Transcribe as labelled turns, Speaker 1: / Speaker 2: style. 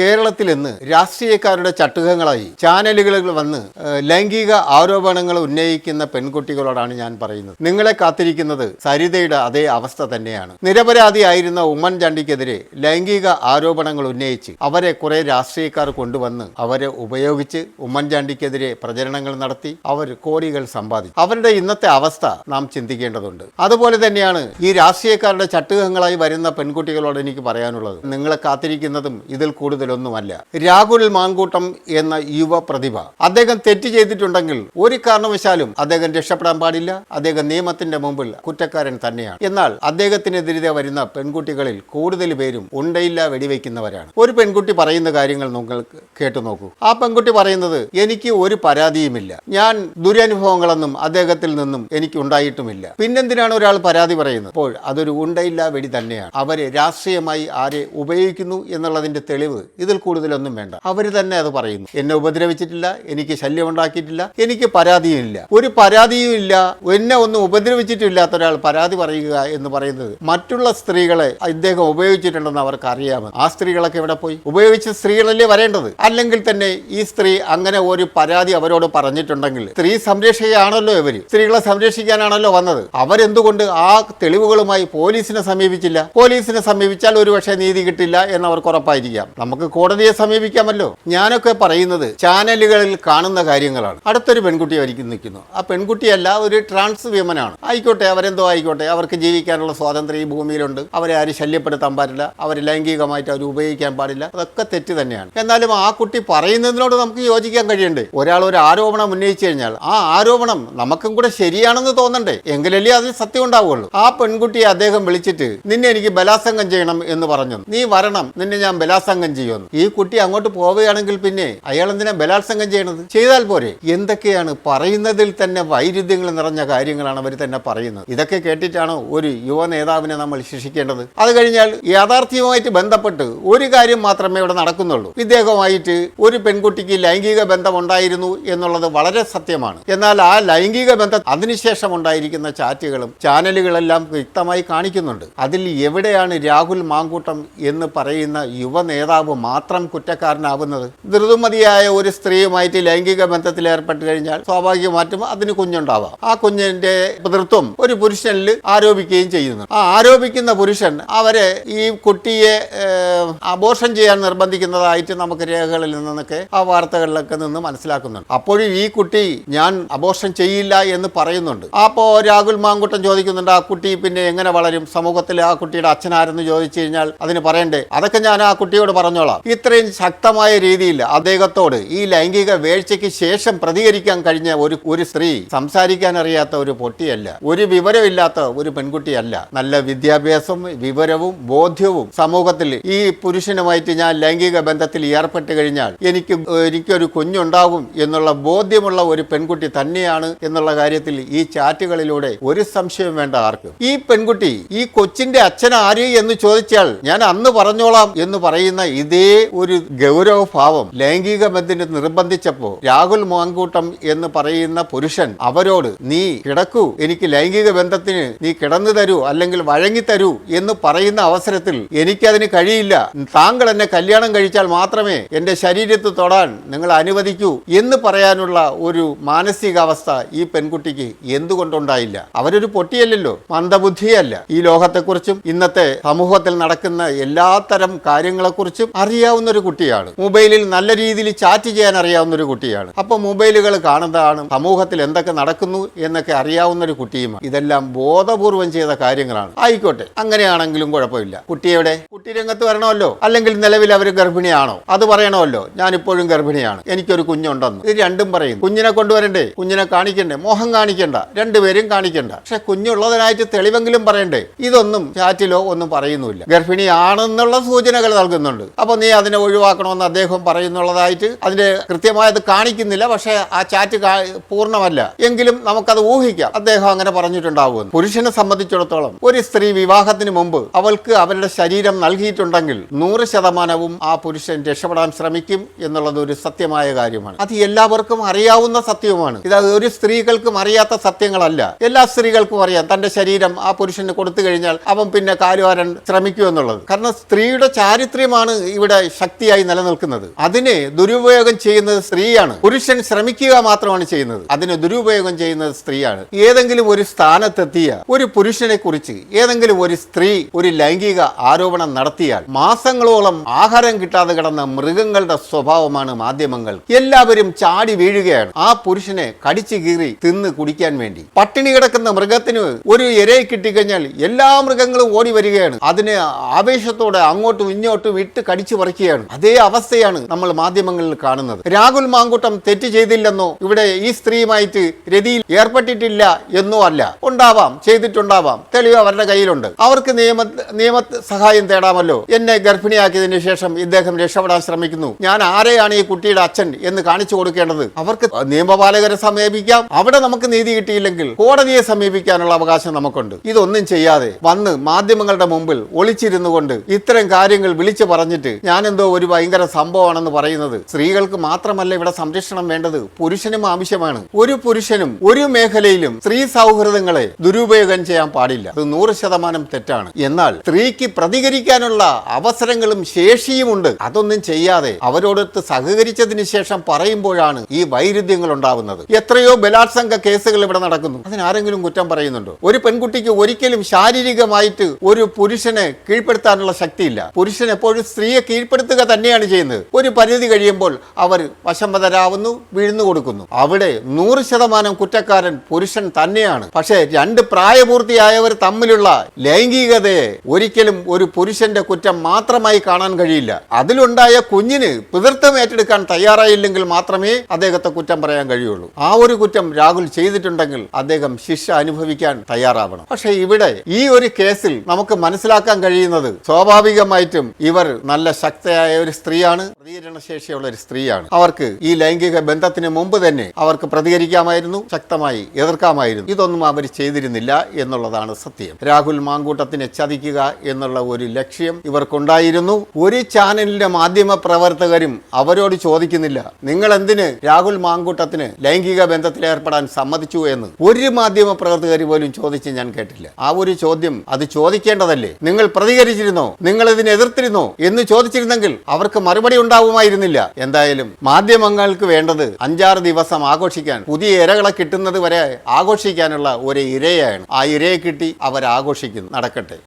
Speaker 1: കേരളത്തിൽ ഇന്ന് രാഷ്ട്രീയക്കാരുടെ ചട്ടുകങ്ങളായി ചാനലുകളിൽ വന്ന് ലൈംഗിക ആരോപണങ്ങൾ ഉന്നയിക്കുന്ന പെൺകുട്ടികളോടാണ് ഞാൻ പറയുന്നത്. നിങ്ങളെ കാത്തിരിക്കുന്നത് സരിതയുടെ അതേ അവസ്ഥ തന്നെയാണ്. നിരപരാധിയായിരുന്ന ഉമ്മൻചാണ്ടിക്കെതിരെ ലൈംഗിക ആരോപണങ്ങൾ ഉന്നയിച്ച് അവരെ കുറെ രാഷ്ട്രീയക്കാർ കൊണ്ടുവന്ന് അവരെ ഉപയോഗിച്ച് ഉമ്മൻചാണ്ടിക്കെതിരെ പ്രചരണങ്ങൾ നടത്തി അവർ കോടികൾ സമ്പാദിച്ചു. അവരുടെ ഇന്നത്തെ അവസ്ഥ നാം ചിന്തിക്കേണ്ടതുണ്ട്. അതുപോലെ തന്നെയാണ് ഈ രാഷ്ട്രീയക്കാരുടെ ചട്ടുകങ്ങളായി വരുന്ന പെൺകുട്ടികളോട് എനിക്ക് പറയാനുള്ളത്. നിങ്ങളെ കാത്തിരിക്കുന്നതും ഇതിൽ കൂടുതലൊന്നുമല്ല രാഹുൽ മാങ്കൂട്ടം എന്ന യുവ പ്രതിഭ. അദ്ദേഹം തെറ്റ് ചെയ്തിട്ടുണ്ടെങ്കിൽ ഒരു കാരണവശാലും അദ്ദേഹം രക്ഷപ്പെടാൻ പാടില്ല. അദ്ദേഹം നിയമത്തിന്റെ മുമ്പിൽ കുറ്റക്കാരൻ തന്നെയാണ്. എന്നാൽ അദ്ദേഹത്തിനെതിരെ വരുന്ന പെൺകുട്ടികളിൽ കൂടുതൽ പേരും ഉണ്ടയില്ല വെടിവെക്കുന്നവരാണ്. ഒരു പെൺകുട്ടി പറയുന്ന കാര്യങ്ങൾ നിങ്ങൾ കേട്ടു നോക്കൂ. ആ പെൺകുട്ടി പറയുന്നത് എനിക്ക് ഒരു പരാതിയുമില്ല. ഞാൻ ദുരനുഭവങ്ങളൊന്നും അദ്ദേഹത്തിൽ നിന്നും എനിക്ക് ഉണ്ടായിട്ടുമില്ല. പിന്നെന്തിനാണ് ഒരാൾ പരാതി പറയുന്നത്? അപ്പോൾ അതൊരു ഉണ്ടയില്ല വെടി തന്നെയാണ്. അവരെ രാഷ്ട്രീയമായി ആരെ ഉപയോഗിക്കുന്നു എന്നുള്ളതിന്റെ തെളിവ് ഇതിൽ കൂടുതലൊന്നും വേണ്ട. അവർ തന്നെ അത് പറയുന്നു. എന്നെ ഉപദ്രവിച്ചിട്ടില്ല എനിക്ക് ശല്യം ഉണ്ടാക്കിയിട്ടില്ല എനിക്ക് പരാതിയുമില്ല. ഒരു പരാതിയും ഇല്ല. എന്നെ ഒന്നും ഉപദ്രവിച്ചിട്ടില്ലാത്ത ഒരാൾ പരാതി പറയുക എന്ന് പറയുന്നത് മറ്റുള്ള സ്ത്രീകളെ ഇദ്ദേഹം ഉപയോഗിച്ചിട്ടുണ്ടെന്ന് അവർക്ക് അറിയാമെന്ന് ആ സ്ത്രീകളൊക്കെ എവിടെ പോയി? ഉപയോഗിച്ച സ്ത്രീകളല്ലേ വരേണ്ടത്? അല്ലെങ്കിൽ തന്നെ ഈ സ്ത്രീ അങ്ങനെ ഒരു പരാതി അവരോട് പറഞ്ഞിട്ടുണ്ടെങ്കിൽ സ്ത്രീ സംരക്ഷകയാണല്ലോ ഇവർ. സ്ത്രീകളെ സംരക്ഷിക്കാനാണല്ലോ വന്നത്. അവരെന്തുകൊണ്ട് ആ തെളിവുകളുമായി പോലീസിനെ സമീപിച്ചില്ല? പോലീസിനെ സമീപിച്ചാൽ ഒരുപക്ഷെ നീതി കിട്ടില്ല എന്ന് അവർക്ക് ഉറപ്പായിരിക്കാം. നമുക്ക് കോടതിയെ സമീപിക്കാമല്ലോ. ഞാനൊക്കെ പറയുന്നത് ചാനലുകളിൽ കാണുന്ന കാര്യങ്ങളാണ്. അടുത്തൊരു പെൺകുട്ടി അവർക്ക് നിൽക്കുന്നു. ആ പെൺകുട്ടിയല്ല ഒരു ട്രാൻസ് വിമനാണ് ആയിക്കോട്ടെ അവരെന്തോ ആയിക്കോട്ടെ അവർക്ക് ജീവിക്കാനുള്ള സ്വാതന്ത്ര്യം ഈ ഭൂമിയിലുണ്ട്. അവരെ ആരും ശല്യപ്പെടുത്താൻ പാടില്ല. അവർ ലൈംഗികമായിട്ട് അവർ ഉപയോഗിക്കാൻ പാടില്ല. അതൊക്കെ തെറ്റ് തന്നെയാണ്. എന്നാലും ആ കുട്ടി പറയുന്നതിനോട് നമുക്ക് യോജിക്കാൻ കഴിയണ്ടേ ഒരാൾ ഒരു ആരോപണം ഉന്നയിച്ചു കഴിഞ്ഞാൽ ആ ആരോപണം നമുക്കും കൂടെ ശരിയാണെന്ന് തോന്നണ്ടേ. എങ്കിലല്ലേ അതിന് സത്യം ഉണ്ടാവുള്ളൂ ആ പെൺകുട്ടിയെ അദ്ദേഹം വിളിച്ചിട്ട് നിന്നെ എനിക്ക് ബലാസംഗം ചെയ്യണം എന്ന് പറഞ്ഞു. നീ വരണം. നിന്നെ ഞാൻ ബലാസംഗം ചെയ്യുമെന്ന് ഈ കുട്ടി അങ്ങോട്ട് പോവുകയാണെങ്കിൽ പിന്നെ അയാൾ എന്തിനാ ബലാത്സംഗം ചെയ്യണത്? ചെയ്താൽ പോരെ. എന്തൊക്കെയാണ് പറയുന്നതിൽ തന്നെ വൈരുദ്ധ്യങ്ങൾ നിറഞ്ഞ കാര്യങ്ങളാണ് അവർ തന്നെ പറയുന്നത്. ഇതൊക്കെ കേട്ടിട്ടാണ് ഒരു യുവ നേതാവിനെ നമ്മൾ ശിക്ഷിക്കേണ്ടത്. അത് കഴിഞ്ഞാൽ യാഥാർത്ഥ്യവുമായിട്ട് ബന്ധപ്പെട്ട് ഒരു കാര്യം മാത്രമേ ഇവിടെ നടക്കുന്നുള്ളൂ. ഇദ്ദേഹവുമായിട്ട് ഒരു പെൺകുട്ടിക്ക് ലൈംഗിക ബന്ധം ഉണ്ടായിരുന്നു എന്നുള്ളത് വളരെ സത്യമാണ്. എന്നാൽ ആ ലൈംഗിക ബന്ധം അതിനുശേഷം ഉണ്ടായിരിക്കുന്ന ചാറ്റുകളും ചാനലുകളെല്ലാം വ്യക്തമായി കാണിക്കുന്നുണ്ട്. അതിൽ എവിടെയാണ് രാഹുൽ മാങ്കൂട്ടം എന്ന് പറയുന്ന യുവ നേതാവ് മാത്രം കുറ്റക്കാരനാവുന്നത് ധൃതുമതിയായ ഒരു സ്ത്രീയുമായിട്ട് ലൈംഗിക ബന്ധത്തിൽ ഏർപ്പെട്ട് കഴിഞ്ഞാൽ സ്വാഭാവികമായിട്ടും അതിന് കുഞ്ഞുണ്ടാവാം. ആ കുഞ്ഞിന്റെ പിതൃത്വം ഒരു പുരുഷനിൽ ആരോപിക്കുകയും ചെയ്യുന്നു. ആ ആരോപിക്കുന്ന പുരുഷൻ അവരെ ഈ കുട്ടിയെ അബോർഷൻ ചെയ്യാൻ നിർബന്ധിക്കുന്നതായിട്ട് നമുക്ക് രേഖകളിൽ നിന്നൊക്കെ ആ വാർത്തകളിലൊക്കെ നിന്ന് മനസ്സിലാക്കുന്നുണ്ട്. അപ്പോഴും ഈ കുട്ടി ഞാൻ അബോർഷൻ ചെയ്യില്ല എന്ന് പറയുന്നുണ്ട്. അപ്പോൾ രാഹുൽ മാങ്കുട്ടൻ ചോദിക്കുന്നുണ്ട് ആ കുട്ടി പിന്നെ എങ്ങനെ വളരും? സമൂഹത്തിൽ ആ കുട്ടിയുടെ അച്ഛനാരെന്ന് ചോദിച്ചു കഴിഞ്ഞാൽ അതിന് പറയണ്ടേ? അതൊക്കെ ഞാൻ ആ കുട്ടിയോട് പറഞ്ഞോളാം. ഇത്രയും ശക്തമായ രീതിയിൽ അദ്ദേഹത്തോട് ഈ ലൈംഗിക വേഴ്ചയ്ക്ക് ശേഷം പ്രതികരിക്കാൻ കഴിഞ്ഞ ഒരു ഒരു സ്ത്രീ സംസാരിക്കാൻ അറിയാത്ത ഒരു പൊട്ടിയല്ല ഒരു വിവരമില്ലാത്ത ഒരു പെൺകുട്ടിയല്ല. നല്ല വിദ്യാഭ്യാസം വിവരവും ബോധ്യവും സമൂഹത്തിൽ ഈ പുരുഷനുമായിട്ട് ഞാൻ ലൈംഗിക ബന്ധത്തിൽ ഏർപ്പെട്ട് കഴിഞ്ഞാൽ എനിക്ക് എനിക്കൊരു കുഞ്ഞുണ്ടാകും എന്നുള്ള ബോധ്യമുള്ള ഒരു പെൺകുട്ടി തന്നെയാണ് എന്നുള്ള കാര്യത്തിൽ ഈ ചാറ്റുകളിലൂടെ ഒരു സംശയം വേണ്ട ആർക്കും. ഈ പെൺകുട്ടി ഈ കൊച്ചിന്റെ അച്ഛൻ ആര് എന്ന് ചോദിച്ചാൽ ഞാൻ അന്ന് പറഞ്ഞോളാം എന്ന് പറയുന്ന ഇതേ ഒരു ഗൗരവഭാവം ലൈംഗിക ബന്ധത്തിന് നിർബന്ധിച്ചപ്പോ രാഹുൽ മാങ്കൂട്ടം എന്ന് പറയുന്ന പുരുഷൻ അവരോട് നീ കിടക്കൂ എനിക്ക് ലൈംഗിക ബന്ധത്തിന് നീ കിടന്നു തരൂ അല്ലെങ്കിൽ വഴങ്ങി തരൂ എന്ന് പറയുന്ന അവസരത്തിൽ എനിക്കതിന് കഴിയില്ല. താങ്കൾ എന്നെ കല്യാണം കഴിച്ചാൽ മാത്രമേ എന്റെ ശരീരത്ത് തൊടാൻ നിങ്ങൾ അനുവദിക്കൂ എന്ന് പറയാനുള്ള ഒരു മാനസികാവസ്ഥ ഈ പെൺകുട്ടിക്ക് എന്തുകൊണ്ടുണ്ടായില്ല? അവരൊരു പൊട്ടിയല്ലല്ലോ. മന്ദബുദ്ധിയല്ല. ഈ ലോകത്തെക്കുറിച്ചും ഇന്നത്തെ സമൂഹത്തിൽ നടക്കുന്ന എല്ലാത്തരം കാര്യങ്ങളെക്കുറിച്ചും അറിയാവുന്ന ഒരു കുട്ടിയാണ്. മൊബൈലിൽ നല്ല രീതിയിൽ ചാറ്റ് ചെയ്യാൻ അറിയാവുന്ന ഒരു കുട്ടിയാണ്. അപ്പൊ മൊബൈലുകൾ കാണുന്നതാണ് സമൂഹത്തിൽ എന്തൊക്കെ നടക്കുന്നു എന്നൊക്കെ അറിയാവുന്ന ഒരു കുട്ടിയുമാണ്. ഇതെല്ലാം ബോധപൂർവം ചെയ്ത കാര്യങ്ങളാണ്. ആയിക്കോട്ടെ അങ്ങനെയാണെങ്കിലും കുഴപ്പമില്ല. കുട്ടിയുടെ കുട്ടി രംഗത്ത് വരണമല്ലോ? അല്ലെങ്കിൽ നിലവിൽ അവർ ഗർഭിണിയാണോ? അത് പറയണമല്ലോ. ഞാൻ ഇപ്പോഴും ഗർഭിണിയാണ്. എനിക്കൊരു കുഞ്ഞുണ്ടെന്ന്. ഇത് രണ്ടും പറയുന്നു. കുഞ്ഞിനെ കൊണ്ടുവരണ്ടേ? കുഞ്ഞിനെ കാണിക്കണ്ടേ? മോഹം കാണിക്കണ്ട. രണ്ടുപേരും കാണിക്കണ്ട. പക്ഷെ കുഞ്ഞുള്ളതിനായിട്ട് തെളിവെങ്കിലും പറയണ്ടേ? ഇതൊന്നും ചാറ്റിലോ ഒന്നും പറയുന്നില്ല ഗർഭിണിയാണെന്നുള്ള സൂചനകൾ നൽകുന്നുണ്ട്. അപ്പൊ നീ അതിനെ ഒഴിവാക്കണമെന്ന് അദ്ദേഹം പറയുന്നുള്ളതായിട്ട് അതിന്റെ കൃത്യമായത് കാണിക്കുന്നില്ല. പക്ഷേ ആ ചാറ്റ് പൂർണമല്ല. എങ്കിലും നമുക്കത് ഊഹിക്കാം. അദ്ദേഹം അങ്ങനെ പറഞ്ഞിട്ടുണ്ടാവുമെന്ന്. പുരുഷനെ സംബന്ധിച്ചിടത്തോളം ഒരു സ്ത്രീ വിവാഹത്തിന് മുമ്പ് അവൾക്ക് അവരുടെ ശരീരം നൽകിയിട്ടുണ്ടെങ്കിൽ നൂറ് ശതമാനവും ആ പുരുഷൻ രക്ഷപ്പെടാൻ ശ്രമിക്കും എന്നുള്ളത് ഒരു സത്യമായ കാര്യമാണ്. അത് എല്ലാവർക്കും അറിയാവുന്ന സത്യവുമാണ്. ഇത് ഒരു സ്ത്രീകൾക്കും അറിയാത്ത സത്യങ്ങളല്ല. എല്ലാ സ്ത്രീകൾക്കും അറിയാം. തന്റെ ശരീരം ആ പുരുഷന് കൊടുത്തു കഴിഞ്ഞാൽ അവൻ പിന്നെ കാലുവാരൻ ശ്രമിക്കൂ എന്നുള്ളത് കാരണം സ്ത്രീയുടെ ചാരിത്ര്യമാണ് ഇവിടെ ഇവിടെ ശക്തിയായി നിലനിൽക്കുന്നത്. അതിനെ ദുരുപയോഗം ചെയ്യുന്നത് സ്ത്രീയാണ്. പുരുഷൻ ശ്രമിക്കുക മാത്രമാണ് ചെയ്യുന്നത്. അതിനെ ദുരുപയോഗം ചെയ്യുന്നത് സ്ത്രീയാണ്. ഏതെങ്കിലും ഒരു സ്ഥാനത്തെത്തിയ ഒരു പുരുഷനെ കുറിച്ച് ഏതെങ്കിലും ഒരു സ്ത്രീ ഒരു ലൈംഗിക ആരോപണം നടത്തിയാൽ മാസങ്ങളോളം ആഹാരം കിട്ടാതെ കിടന്ന മൃഗങ്ങളുടെ സ്വഭാവമാണ് മാധ്യമങ്ങൾ. എല്ലാവരും ചാടി വീഴുകയാണ്. ആ പുരുഷനെ കടിച്ചു കീറി തിന്ന് കുടിക്കാൻ വേണ്ടി. പട്ടിണി കിടക്കുന്ന മൃഗത്തിന് ഒരു ഇരയെ കിട്ടിക്കഴിഞ്ഞാൽ എല്ലാ മൃഗങ്ങളും ഓടി വരികയാണ്. അതിനെ ആവേശത്തോടെ അങ്ങോട്ടും ഇങ്ങോട്ടും വിട്ട് കടിച്ചു പറിക്കുകയാണ്. അതേ അവസ്ഥയാണ് നമ്മൾ മാധ്യമങ്ങളിൽ കാണുന്നത്. രാഹുൽ മാങ്കൂട്ടം തെറ്റ് ചെയ്തില്ലെന്നോ ഇവിടെ ഈ സ്ത്രീയുമായിട്ട് രതിയിൽ ഏർപ്പെട്ടിട്ടില്ല എന്നോ അല്ല. ഉണ്ടാവാം ചെയ്തിട്ടുണ്ടാവാം. തെളിവ് അവരുടെ കയ്യിലുണ്ട്. അവർക്ക് നിയമ നിയമ സഹായം തേടാമല്ലോ. എന്നെ ഗർഭിണിയാക്കിയതിനു ശേഷം ഇദ്ദേഹം രക്ഷപ്പെടാൻ ശ്രമിക്കുന്നു. ഞാൻ ആരെയാണ് ഈ കുട്ടിയുടെ അച്ഛൻ എന്ന് കാണിച്ചു കൊടുക്കേണ്ടത്? അവർക്ക് നിയമപാലകരെ സമീപിക്കാം. അവിടെ നമുക്ക് നീതി കിട്ടിയില്ലെങ്കിൽ കോടതിയെ സമീപിക്കാനുള്ള അവകാശം നമുക്കുണ്ട്. ഇതൊന്നും ചെയ്യാതെ വന്ന് മാധ്യമങ്ങളുടെ മുമ്പിൽ ഒളിച്ചിരുന്നു കൊണ്ട് ഇത്തരം കാര്യങ്ങൾ വിളിച്ചു പറഞ്ഞിട്ട് ഞാനെന്തോ ഒരു ഭയങ്കര സംഭവമാണെന്ന് പറയുന്നത്. സ്ത്രീകൾക്ക് മാത്രമല്ല ഇവിടെ സംരക്ഷണം വേണ്ടത് പുരുഷനും ആവശ്യമാണ്. ഒരു പുരുഷനും ഒരു മേഖലയിലും സ്ത്രീ സൗഹൃദങ്ങളെ ദുരുപയോഗം ചെയ്യാൻ പാടില്ല. അത് നൂറ് ശതമാനം തെറ്റാണ്. എന്നാൽ സ്ത്രീക്ക് പ്രതികരിക്കാനുള്ള അവസരങ്ങളും ശേഷിയുമുണ്ട്. അതൊന്നും ചെയ്യാതെ അവരോടൊത്ത് സഹകരിച്ചതിന് ശേഷം പറയുമ്പോഴാണ് ഈ വൈരുദ്ധ്യങ്ങൾ ഉണ്ടാവുന്നത് എത്രയോ ബലാത്സംഗ കേസുകൾ ഇവിടെ നടക്കുന്നു. അതിനാരെങ്കിലും കുറ്റം പറയുന്നുണ്ടോ? ഒരു പെൺകുട്ടിക്ക് ഒരിക്കലും ശാരീരികമായിട്ട് ഒരു പുരുഷനെ കീഴ്പ്പെടുത്താനുള്ള ശക്തിയില്ല. പുരുഷൻ എപ്പോഴും സ്ത്രീയെ കീഴ്പ്പെടുത്തുക തന്നെയാണ് ചെയ്യുന്നത്. ഒരു പരിധി കഴിയുമ്പോൾ അവർ വശംവതരാവുന്നു വീഴ്ന്നു കൊടുക്കുന്നു. അവിടെ നൂറ് ശതമാനം കുറ്റക്കാരൻ പുരുഷൻ തന്നെയാണ്. പക്ഷേ രണ്ട് പ്രായപൂർത്തിയായവർ തമ്മിലുള്ള ലൈംഗികതയെ ഒരിക്കലും ഒരു പുരുഷന്റെ കുറ്റം മാത്രമായി കാണാൻ കഴിയില്ല. അതിലുണ്ടായ കുഞ്ഞിന് പിതൃത്വം ഏറ്റെടുക്കാൻ തയ്യാറായില്ലെങ്കിൽ മാത്രമേ അദ്ദേഹത്തെ കുറ്റം പറയാൻ കഴിയുള്ളൂ. ആ ഒരു കുറ്റം രാഹുൽ ചെയ്തിട്ടുണ്ടെങ്കിൽ അദ്ദേഹം ശിക്ഷ അനുഭവിക്കാൻ തയ്യാറാവണം. പക്ഷേ ഇവിടെ ഈ ഒരു കേസിൽ നമുക്ക് മനസ്സിലാക്കാൻ കഴിയുന്നത് സ്വാഭാവികമായിട്ടും ഇവർ നല്ല ശക്തയായ ഒരു സ്ത്രീയാണ്. പ്രതികരണശേഷിയുള്ള ഒരു സ്ത്രീയാണ്. അവർക്ക് ഈ ലൈംഗിക ബന്ധത്തിന് മുമ്പ് തന്നെ അവർക്ക് പ്രതികരിക്കാമായിരുന്നു ശക്തമായി എതിർക്കാമായിരുന്നു. ഇതൊന്നും അവർ ചെയ്തിരുന്നില്ല എന്നുള്ളതാണ് സത്യം. രാഹുൽ മാങ്കൂട്ടത്തിനെ ചതിക്കുക എന്നുള്ള ഒരു ലക്ഷ്യം ഇവർക്കുണ്ടായിരുന്നു. ഒരു ചാനലിന്റെ മാധ്യമ പ്രവർത്തകരും അവരോട് ചോദിക്കുന്നില്ല നിങ്ങൾ എന്തിന് രാഹുൽ മാങ്കൂട്ടത്തിന് ലൈംഗിക ബന്ധത്തിൽ ഏർപ്പെടാൻ സമ്മതിച്ചു എന്ന്? ഒരു മാധ്യമ പ്രവർത്തകർ പോലും ചോദിച്ച് ഞാൻ കേട്ടില്ല. ആ ഒരു ചോദ്യം അത് ചോദിക്കേണ്ടതല്ലേ? നിങ്ങൾ പ്രതികരിച്ചിരുന്നോ? നിങ്ങൾ ഇതിനെ എതിർത്തിരുന്നോ? എന്ന് ചോദിച്ചിരുന്നെങ്കിൽ അവർക്ക് മറുപടി ഉണ്ടാവുമായിരുന്നില്ല. എന്തായാലും മാധ്യമങ്ങൾക്ക് വേണ്ടത് അഞ്ചാറ് ദിവസം ആഘോഷിക്കാൻ പുതിയ ഇരകളെ കിട്ടുന്നത് വരെ ആഘോഷിക്കാനുള്ള ഒരു ഇരയാണ് ആ ഇരയെ കിട്ടി അവർ ആഘോഷിക്കുന്നു നടക്കട്ടെ.